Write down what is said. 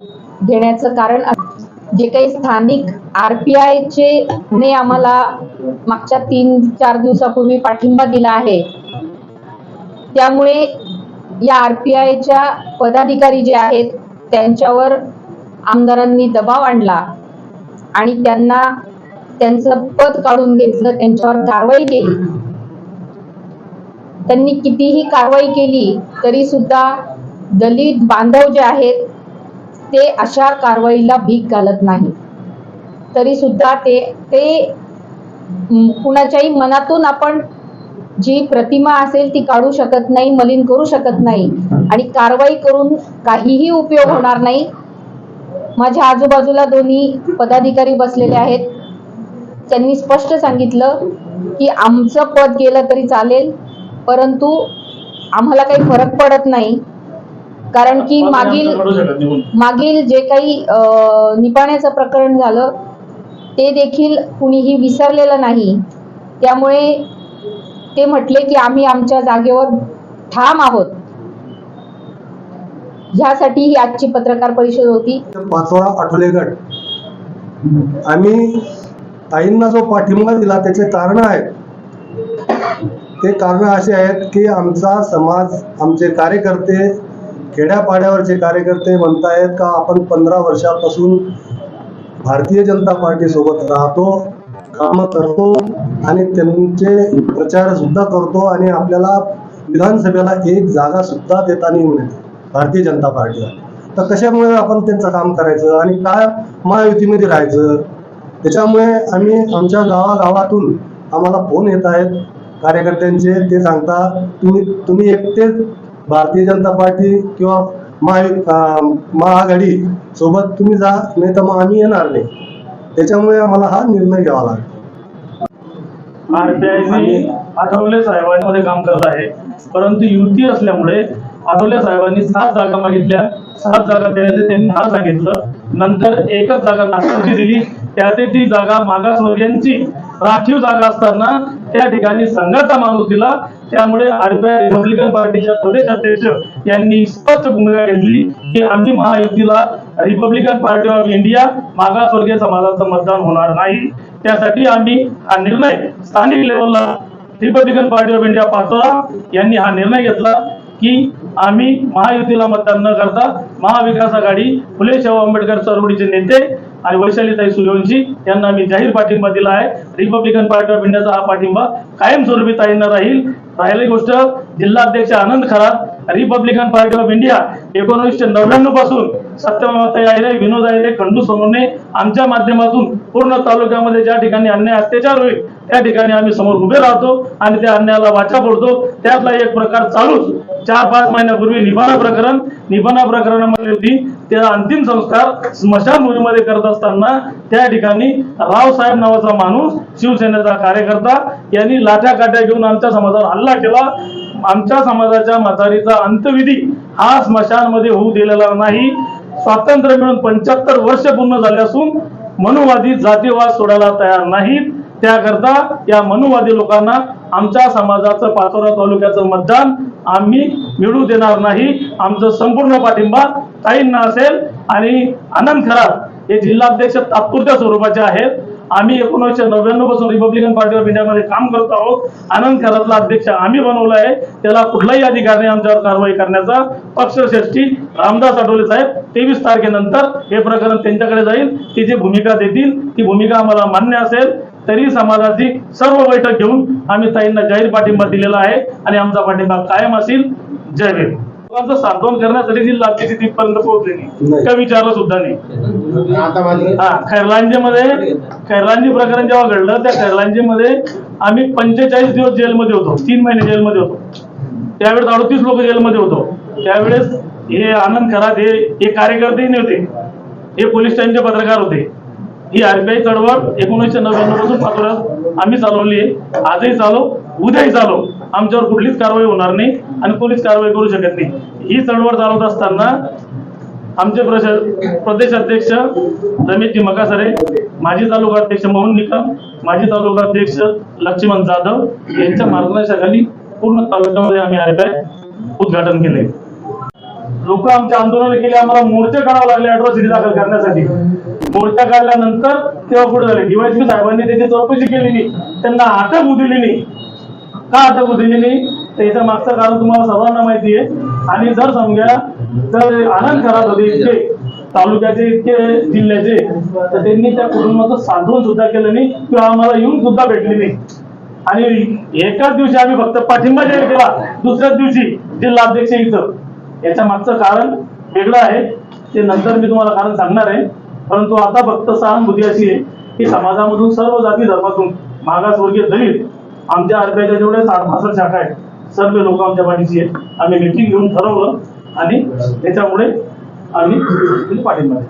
घेण्याचं कारण जे काही स्थानिक आर पी आयचे ने आम्हाला मागच्या तीन चार दिवसापूर्वी पाठिंबा दिला आहे. त्यामुळे या आर पी आयच्या पदाधिकारी जे आहेत त्यांच्यावर आमदारांनी दबाव आणला आणि त्यांना त्यांचं पद काढून घेतलं त्यांच्यावर कारवाई केली. त्यांनी कितीही कारवाई केली तरी सुद्धा दलित बांधव जे आहेत ते अशा कारवाईला भीक घालत नाही तरी सुद्धा ते ते कुणाच्याही मनातून आपण जी प्रतिमा असेल ती काढू शकत नाही मलिन करू शकत नाही आणि कारवाई करून काहीही उपयोग होणार नाही. माझ्या आजूबाजूला दोन्ही पदाधिकारी बसलेले आहेत. त्यांनी स्पष्ट सांगितलं की आमचं पद गेलं तरी चालेल परंतु आम्हाला काही फरक पडत नाही. कारण की मागील मागील जे काही अ, निपाण्याचं प्रकरण झालं ते देखील कुणीही विसरलेलं नाही. त्यामुळे ते म्हटले की आम्ही आमच्या जागेवर ठाम आहोत. ह्यासाठी ही आजची पत्रकार परिषद होती. पाचोळा आठवले गट आम्ही ताईंना जो पाठिंबा दिला त्याचे कारण आहेत. ते कारण असे आहेत की आमचा समाज आमचे कार्यकर्ते खेड्यापाड्यावरचे कार्यकर्ते म्हणतायत का आपण पंधरा वर्षापासून भारतीय जनता पार्टी सोबत राहतो कामं करतो आणि त्यांचे प्रचार सुद्धा करतो आणि आपल्याला विधानसभेला एक जागा सुद्धा देता नाही म्हणे भारतीय जनता पार्टीला. तर कशामुळे आपण त्यांचं काम करायचं आणि काय महायुतीमध्ये राहायचं? त्याच्यामुळे आम्ही आमच्या गावागावातून आम्हाला फोन येत आहेत कार्यकर्त्यांचे ते सांगता तुम्ही तुम्ही एकटेच भारतीय जनता पार्टी किंवा महाआघाडी सोबत तुम्ही जा नाही तर मग आम्ही येणार नाही. त्याच्यामुळे आम्हाला हा निर्णय घ्यावा लागेल आरपीआयने आठवले साहेबांमध्ये काम करत आहे. परंतु युती असल्यामुळे आठवले साहेबांनी सात जागा मागितल्या. सात जागा देण्याचे त्यांनी हा सांगितलं नंतर एकच जागा नागपूरची दिली. त्यात ती जागा मागासवर्गीयांची राखीव जागा असताना त्या ठिकाणी संघाचा माणूस दिला. त्यामुळे आरपीआय रिपब्लिकन पार्टीच्या प्रदेश अध्यक्ष यांनी स्पष्ट भूमिका घेतली की आम्ही महायुतीला रिपब्लिकन पार्टी ऑफ इंडिया मागासवर्गीय समाजाचं मतदान होणार नाही. त्यासाठी आम्ही हा निर्णय स्थानिक लेवलला Republican Party of India Pachora यांनी हा निर्णय घेतला की आम्ही महायुतीला मतदान न करता महाविकास आघाडी फुले शाहू आंबेडकर चळवळीचे नेते आणि वैशालीताई सूर्यवंशी यांना मी जाहीर पाठिंबा दिला आहे. रिपब्लिकन पार्टी ऑफ इंडियाचा हा पाठिंबा कायमस्वरूपी ताईंना राहील. राहिली गोष्ट जिल्हाध्यक्ष Anand Kharat Republican Party of India एकोणीसशे नव्याण्णवपासून सत्यमाताई आहिरे विनोद आहिरे खंडू सोनवणे आमच्या माध्यमातून पूर्ण तालुक्यामध्ये ज्या ठिकाणी अन्याय अत्याचार होईल त्या ठिकाणी आम्ही समोर उभे राहतो आणि त्या अन्यायाला वाचा फोडतो. त्यातला एक प्रकार चालूच. चार पाच महिन्यापूर्वी निबाना प्रकरण निबाना प्रकरणामध्ये होती त्या अंतिम संस्कार स्मशानभूमीमध्ये करत असताना त्या ठिकाणी रावसाहेब नावाचा माणूस शिवसेनेचा कार्यकर्ता यांनी लाठ्या काट्या घेऊन आमच्या समाजावर हल्ला केला. आमच्या समाजाच्या म्हातारीचा अंत्यविधी हा स्मशानमध्ये होऊ दिलेला नाही. स्वातंत्र्य मिळून पंच्याहत्तर वर्ष पूर्ण झाले असून मनुवादी जातीवाद सोडायला तयार नाहीत. त्याकरता या मनुवादी लोकांना आमच्या समाजाचं पाचोरा तालुक्याचं मतदान आम्ही मिळू देणार नाही. आमचं संपूर्ण पाठिंबा ताईंना असेल आणि आनंद खरात हे जिल्हाध्यक्ष तात्पुरत्या स्वरूपाचे आहेत. आम्ही एकोणीसशे नव्याण्णवपासून रिपब्लिकन पार्टी ऑफ इंडियामध्ये काम करत आहोत. आनंद खरातला अध्यक्ष आम्ही बनवला आहे. त्याला कुठलाही अधिकार नाही आमच्यावर कारवाई करण्याचा. पक्षश्रेष्ठी रामदास आठवले साहेब तेवीस तारखेनंतर हे प्रकरण त्यांच्याकडे जाईल. ती जी भूमिका देतील ती भूमिका आम्हाला मान्य असेल. तरी समाजाची सर्व बैठक घेऊन आम्ही ताईंना जाहीर पाठिंबा दिलेला आहे आणि आमचा पाठिंबा कायम असेल. जय भीम. लोकांचं सांत्वन करण्यासाठी जिल्हा अध्यक्ष तिथपर्यंत पोहोचले नाही नाही. का विचारलं सुद्धा नाही. हा खैरलांजीमध्ये खैरलांजी प्रकरण जेव्हा घडलं त्या खैरलांजीमध्ये आम्ही पंचेचाळीस दिवस जेलमध्ये होतो. तीन महिने जेलमध्ये होतो. त्यावेळेस अडतीस लोक जेलमध्ये होतो. त्यावेळेस हे आनंद खरात हे हे कार्यकर्तेही नव्हते. हे पोलीस स्टेशनचे पत्रकार होते. ही आरबीआय चळवळ एकोणीसशे नव्याण्णवपासून पाचोऱ्यात आम्ही चालवली आहे. आजही चालव उद्याही चालव. आमच्यावर कुठलीच कारवाई होणार नाही आणि कोणीच कारवाई करू शकत नाही. ही चळवळ चालवत असताना आमचे प्रदेश अध्यक्ष रमेशजी मकासरे माजी तालुका अध्यक्ष मोहन निकम माजी तालुका अध्यक्ष लक्ष्मण जाधव यांच्या मार्गदर्शनाखाली पूर्ण तालुक्यामध्ये आम्ही आरबीआय उद्घाटन केले लोक आमचे आंदोलन केले आम्हाला मोर्चे काढावे लागले अॅट्रॉसिटी दाखल करण्यासाठी. मोर्चा काढल्यानंतर तेव्हा पुढे झाले. डीवायसी साहेबांनी त्याची चौकशी केली त्यांना अटक उदिली नाही का अटक उदिली नाही तर याचं मागचं कारण तुम्हाला सर्वांना माहिती आहे. आणि जर समजा जर आनंद खराब होते इतके तालुक्याचे इतके जिल्ह्याचे तर त्यांनी त्या कुटुंबाचं सांत्वन सुद्धा केलं नाही किंवा आम्हाला येऊन सुद्धा भेटले नाही. आणि एकाच दिवशी आम्ही फक्त पाठिंबा जाहीर केला. दुसऱ्याच दिवशी जिल्हा अध्यक्ष इथं. याच्या मागचं कारण वेगळं आहे. ते नंतर मी तुम्हाला कारण सांगणार आहे. परंतु आता फक्त सहानुभूती अशी आहे की समाजामधून सर्व जाती धर्मातून मागासवर्गीय दलित आमच्या आरबीआयच्या जेवढे साठ पासष्ट शाखा आहेत सर्व लोक आमच्या पाठीशी आहेत. आम्ही मिटिंग घेऊन ठरवलं आणि त्याच्यामुळे आम्ही पाठिंबा